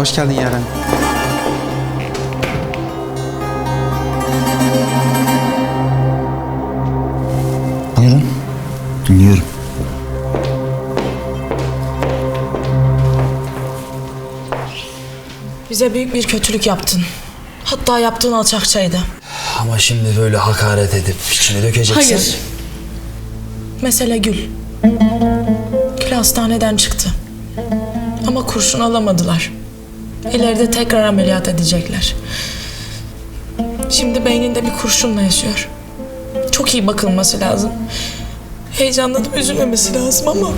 Hoş geldin Yaren. Buyurun. Dinliyorum. Bize büyük bir kötülük yaptın. Hatta yaptığın alçakçaydı. Ama şimdi böyle hakaret edip içine dökeceksin. Hayır. Mesele Gül. Gül hastaneden çıktı. Ama kurşun alamadılar. İleride tekrar ameliyat edecekler. Şimdi beyninde bir kurşunla yaşıyor. Çok iyi bakılması lazım. Heyecanlanıp üzülmemesi lazım ama...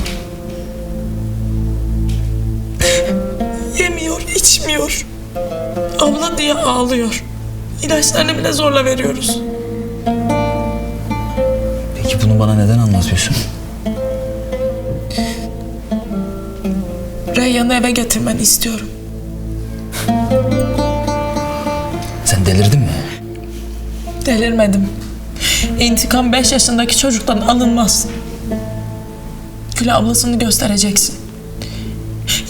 Yemiyor, içmiyor. Abla diye ağlıyor. İlaçlarını bile zorla veriyoruz. Peki bunu bana neden anlatıyorsun? Reyyan'ı eve getirmeni istiyorum. Sen delirdin mi? Delirmedim. İntikam 5 yaşındaki çocuktan alınmaz. Gül ablasını göstereceksin.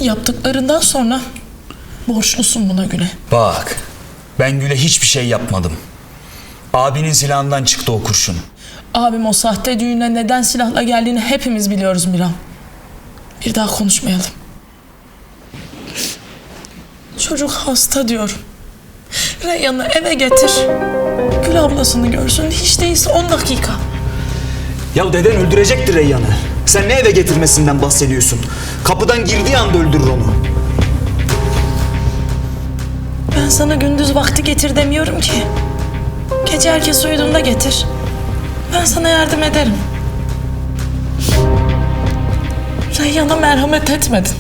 Yaptıklarından sonra borçlusun buna Gül'e. Bak. Ben Gül'e hiçbir şey yapmadım. Abinin silahından çıktı o kurşun. Abim o sahte düğüne neden silahla geldiğini hepimiz biliyoruz Miran. Bir daha konuşmayalım. Çocuk hasta diyorum. Reyyan'ı eve getir. Gül ablasını görsün. Hiç değilse 10 dakika. Ya deden öldürecektir Reyyan'ı. Sen ne eve getirmesinden bahsediyorsun? Kapıdan girdiği anda öldürür onu. Ben sana gündüz vakti getir demiyorum ki. Gece herkes uyuduğunda getir. Ben sana yardım ederim. Reyyan'a merhamet etmedin.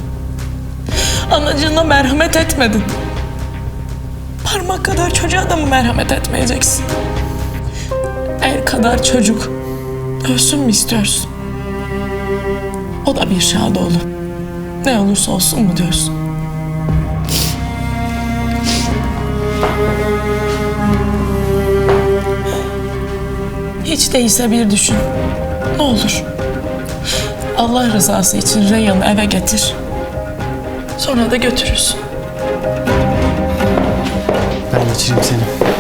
Anacığına merhamet etmedin. Parmak kadar çocuğa da mı merhamet etmeyeceksin? El kadar çocuk. Ölsün mü istiyorsun? O da bir Şadoğlu. Ne olursa olsun mu diyorsun? Hiç değilse bir düşün. Ne olur. Allah rızası için Reyhan'ı eve getir. Sonra da götürürsün. Ben geçireyim seni.